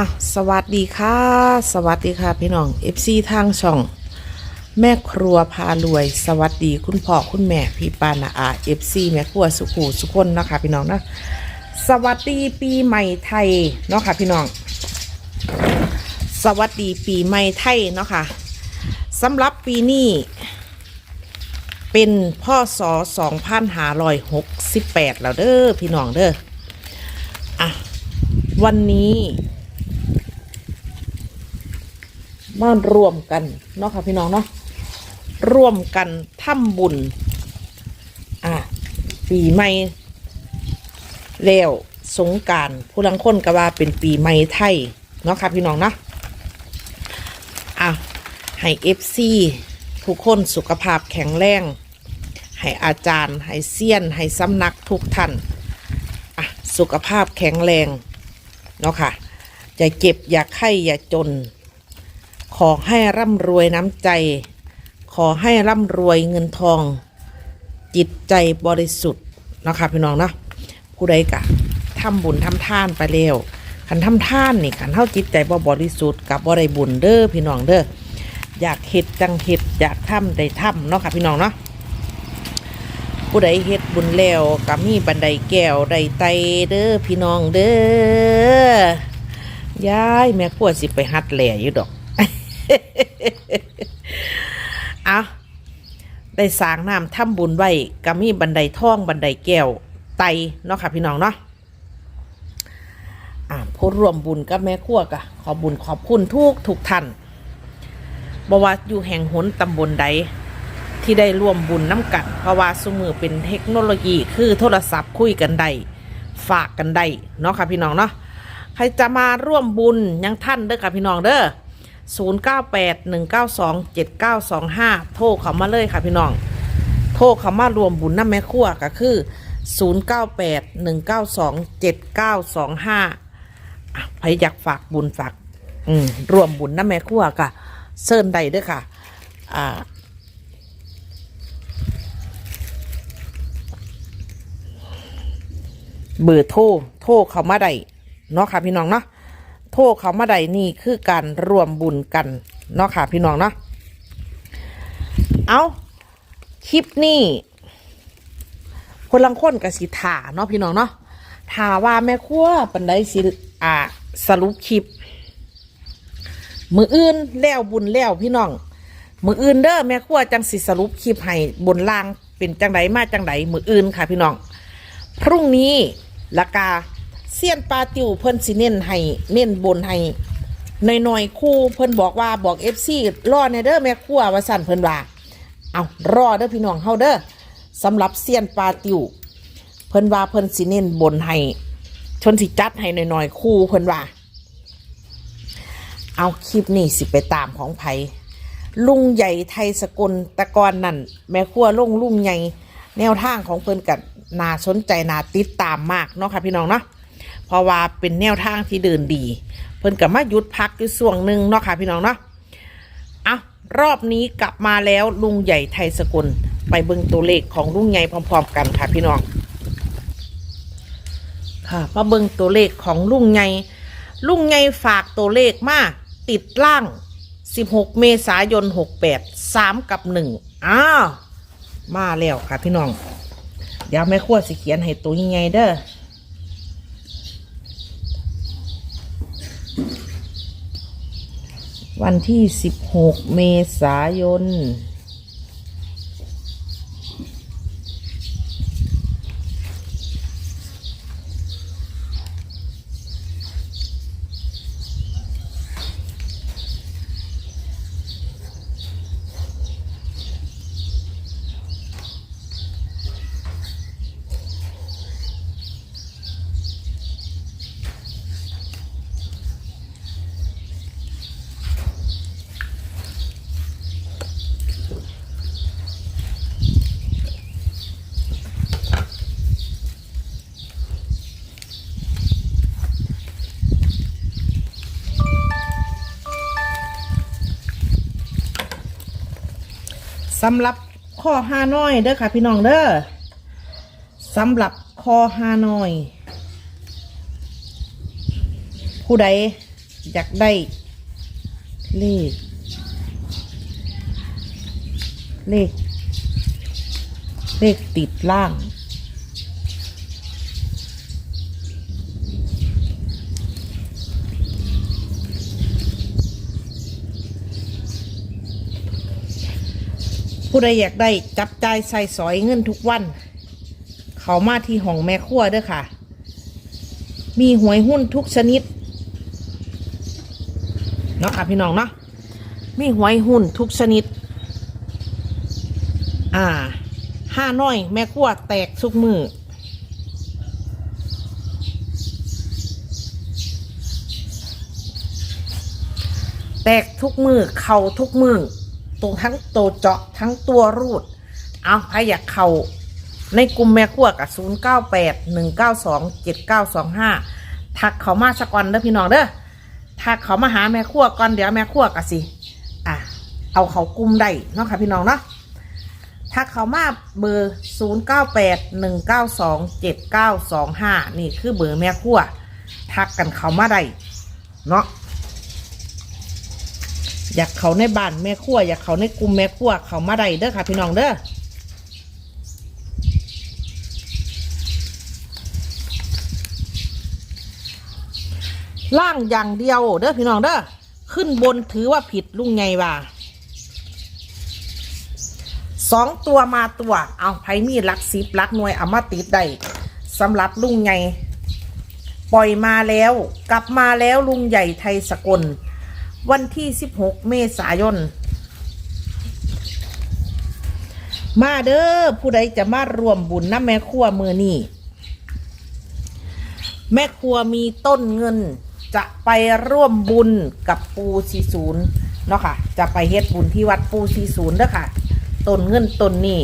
อะสวัสดีค่ะ สวัสดีค่ะพี่น้อง FC ทางช่อง แม่ครัวพารวย สวัสดีคุณพ่อคุณแม่พี่ปานาอา FC แม่ครัวสุขูสุคนนะคะพี่น้องนะสวัสดีปีใหม่ไทยเนาะค่ะพี่น้อง สวัสดีปีใหม่ไทยเนาะค่ะสำหรับปีนี้เป็นพ่อสอ2568แล้วเด้อพี่น้องเด้ออะวันนี้ มารวมกันเนาะค่ะพี่น้องเนาะร่วมกันทำบุญ อะปีใหม่แล้วสงการผู้ลังคนก็ว่าเป็นปีใหม่ไทยเนาะค่ะพี่น้องเนาะอะให้เอฟซีทุกคนสุขภาพแข็งแรง ให้อาจารย์ ให้เซียน ให้สำนักทุกท่านอะสุขภาพแข็งแรง เนาะค่ะอย่าเจ็บอย่าไข้อย่าจน ขอให้ร่ำรวยน้ำใจ ขอให้ร่ำรวยเงินทอง จิตใจบริสุทธิ์นะคะพี่น้องเนาะผู้ใดกะทำบุญทำทานไปแล้วขันทำทานนี่ขันเท่าจิตใจบ่บริสุทธิ์กับบ่ได้บุญเด้อพี่น้องเด้ออยากเฮ็ดจังเฮ็ดอยากทำได้ทำเนาะค่ะพี่น้องเนาะผู้ใดเฮ็ดบุญแล้วก็มีบันไดแก้วไดไตเด้อพี่น้องเด้อยายแม่กลัวสิไปหัดแหล่อยู่ดอก เอาได้สร้างน้ำทำบุญไว้ก็มีบันไดท่องบันไดแก้วไตเนาะค่ะพี่น้องเนาะอ่าผู้ร่วมบุญกับแม่ครัวกะขอบุญขอบคุณทุกทุกท่านบว่าอยู่แห่งหนตำบลใดที่ได้ร่วมบุญน้ำกัน เพราะว่าสมือเป็นเทคโนโลยีคือโทรศัพท์คุยกันได้ฝากกันได้เนาะค่ะพี่น้องเนาะใครจะมาร่วมบุญยังท่านเด้อค่ะพี่น้องเด้อ 098 192 7925 โทรเขามาเลยค่ะพี่น้อง โทรเขามารวมบุญน้ำแม่ครัวก็คือ 098 192 7925ใครอยากฝากบุญฝากรวมบุญน้ำแม่ครัวก็เชิญใดด้อค่ะ อ่าเบอร์โทร โทรเขามาได้เนาะค่ะพี่น้องเนาะ เขามาได้นี่คือการรวมบุญกันเนาะค่ะพี่น้องเนาะเอาคลิปนี้คนลังคนกับสิถาเนาะพี่น้องเนาะถาว่าแม่ครัวปันไดสิอ่าสรุปคลิป มืออื่นแล้วบุญแล้วพี่น้อง มืออื่นเด้อแม่ครัวจังสิสรุปคลิปให้บนล่างเป็นจังไดมาจังไดมืออื่นค่ะพี่น้อง พรุ่งนี้ละกา เซียนปลาติวเพิ่นสิเน้นให้เน้นบนให้หน่อยๆคู่เพิ่นบอกว่าบอกเอฟซีรอในเด้อแม่ครัวว่าสั่นเพิ่นว่าเอารอเด้อพี่น้องเฮาเด้อสำหรับเซียนปลาติวเพิ่นว่าเพิ่นสิเน้นบนให้ชนสิจัดให้หน่อยๆคู่เพิ่นว่า เอาคลิปนี้สิไปตามของไผลุงใหญ่ไทยสกลตะกอนนั่น แม่ครัวลุงลุงใหญ่แนวทางของเพิ่นกับน่าสนใจน่าติดตามมากเนาะค่ะพี่น้องเนาะ เพราะว่าเป็นแนวทางที่เดินดี เพิ่นกับมาหยุดพักอยู่ส่วงหนึ่งเนาะค่ะพี่น้องเนาะเอารอบนี้กลับมาแล้วลุงใหญ่ไทยสกุลไปเบิ่งตัวเลขของลุงใหญ่พร้อม ๆ กันค่ะพี่น้องค่ะมาเบิ่งตัวเลขของลุงใหญ่ลุงใหญ่ฝากตัวเลขมาติดล่าง 16 เมษายน 68 3 กับ 1อ้าวมาแล้วค่ะพี่น้อง เดี๋ยวแม่ขั้วสิเขียนให้ตัวยังไงเด้อ วันที่ 16 เมษายน สำหรับข้อห้าน้อยเด้อค่ะพี่น้องเด้อสำหรับข้อห้าน้อย ผู้ใดอยากได้เลขเลขเลขติดล่าง ผู้ใดอยากได้จับจ่ายใส่สอยเงินทุกวัน เขามาที่ห้องแม่ครัวเด้อค่ะ มีหวยหุ้นทุกชนิดเนาะค่ะพี่น้องเนาะมีหวยหุ้นทุกชนิด อ่าห้าน้อย แม่ครัวแตกทุกมือแตกทุกมือเข่าทุกมือ ตรงทั้งตัวเจาะทั้งตัวรูด เอาใครอยากเข่าในกลุ่มแม่ครัวกับ0 9 8 1 9 2 7 9 2 5ทักเขามาสักก่อนเด้อพี่น้องเด้อทักเขามาหาแม่ครัวก่อนเดี๋ยวแม่ครัวกับสิอะเอาเขากลุ่มได้เนาะค่ะพี่น้องเนาะทักเขามาเบอร์ 0 9 8 1 9 2 7 9 2 5 นี่คือเบอร์แม่ครัวทักกันเขามาได้เนาะ อยากเขาในบ้านแม่ครัวอยากเขาในกลุ่มแม่ครัวเขามาได้เด้อค่ะ พี่น้องเด้อล่างอย่างเดียวเด้อพี่น้องเด้อขึ้นบนถือว่าผิดลุงไงว่าสองตัวมาตัวเอาไผมีลักสิบลักหน่วยเอามาติดได้สำหรับลุงไงปล่อยมาแล้ว กลับมาแล้วลุงใหญ่ไทยสกล วันที่ 16 เมษายน มาเด้อผู้ใดจะมารวมบุญนะแม่ครัวมือนี่แม่ครัวมีต้นเงินจะไปร่วมบุญกับปูสีศูนย์เนาะค่ะ จะไปเฮ็ดบุญที่วัดปูสีศูนย์เด้อค่ะต้นเงินต้นนี้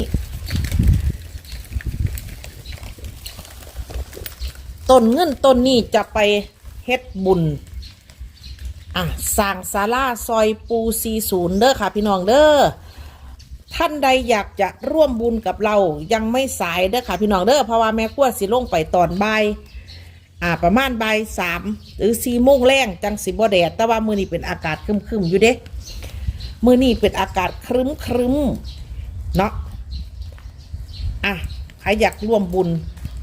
ต้นเงินต้นนี้จะไปเฮ็ดบุญ อะสร้างศาลาซอยปูซีศูนย์เด้อค่ะ พี่น้องเด้อท่านใดอยากจะร่วมบุญกับเรายังไม่สายเด้อค่ะ พี่น้องเด้อเพราะว่าแม่ขั้วสิลงไปตอนบ่ายอ่าประมาณบ่ายสามหรือสี่โมงแรงจังสิบ่แดดแต่ว่ามือนี้เป็นอากาศครึมๆอยู่เด้มือนี้เป็นอากาศครึมครึมๆเนาะอะใครอยากร่วมบุญ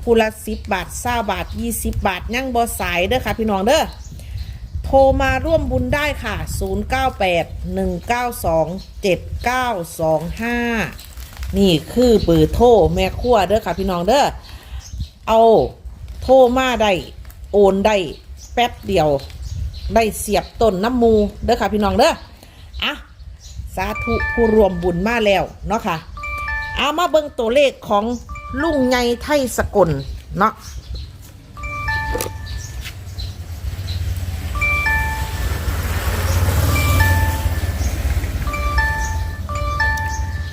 คูละสิบบาทเศร้าบาทยี่สิบบาทยังบ่สายเด้อค่ะ พี่น้องเด้อ ทรมาร่วมบุญได้ค่ะ 0981927925 นี่คือเบอร์โทรแม่ครัวเด้อค่ะพี่น้องเด้อ เอาโทรมาได้โอนได้แป๊บเดียว ได้เสียบต้นน้ำมูเด้อค่ะพี่น้องเด้อ อะ สาธุผู้รวมบุญมาแล้วเนาะค่ะ เอามาเบิ่งตัวเลขของลุงไงไทยสกลเนาะ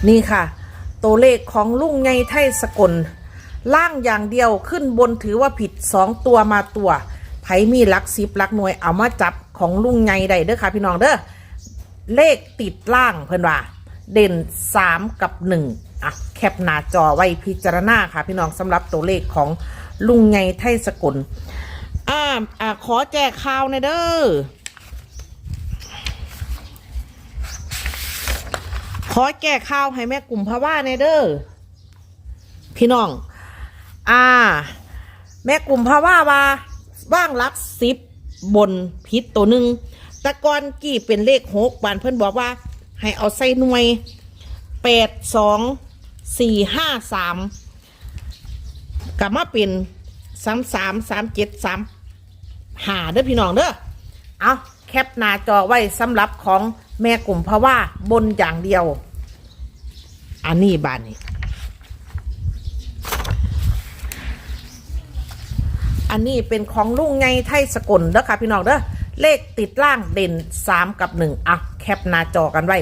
นี่ค่ะ ตัวเลขของลุงไงไทยสกล ล่างอย่างเดียวขึ้นบนถือว่าผิดสองตัวมาตัวไผมีลักสิบลักหน่วยเอามาจับของลุงไงได้เด้อค่ะพี่น้องเด้อเลขติดล่างเพื่อนว่า เด่นสามกับหนึ่งอะแคปหน้าจอไว้พิจารณาค่ะพี่น้องสำหรับตัวเลขของลุงไงไทยสกลอ่าอ่าขอแจกข่าวหนเด้อ ขอแก้ข่าวให้แม่กลุ่มพะว่าในเด้อพี่น้อง อ่า แม่กลุ่มพะว่าว่าว่างรักสิบบนพิษตัวหนึ่งตะกอนกี่เป็นเลขหกบานเพื่อนบอกว่า ให้เอาใส่หน่วยแปดสองสี่ห้าสามกลับมาเป็นสามสามสามเจ็ดสามหาเด้อพี่น้องเด้อเอาแคปหน้าจอไว้สำหรับของ แม่กลุ่มเพราะว่าบนอย่างเดียว อันนี้บานนี้ อันนี้เป็นของลุงไงไทยสกลเด้อค่ะพี่น้องเด้อเลขติดล่างเด่น 3 กับ1อะแคปหน้าจอกันไว้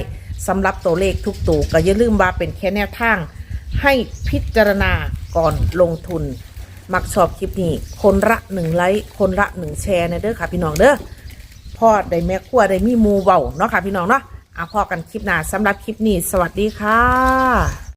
สำหรับตัวเลขทุกตัวก็อย่าลืมว่าเป็นแค่แนวทาง ให้พิจารณาก่อนลงทุน มักชอบคลิปนี้ คนละหนึ่งไลค์คนละหนึ่งแชร์นะเด้อค่ะพี่น้องเด้อ พ่อได้แม่ขั้วได้มีหมูเบาเนาะค่ะพี่น้องเนาะเอาพอกันคลิปหน้าสำหรับคลิปนี้ สวัสดีค่ะ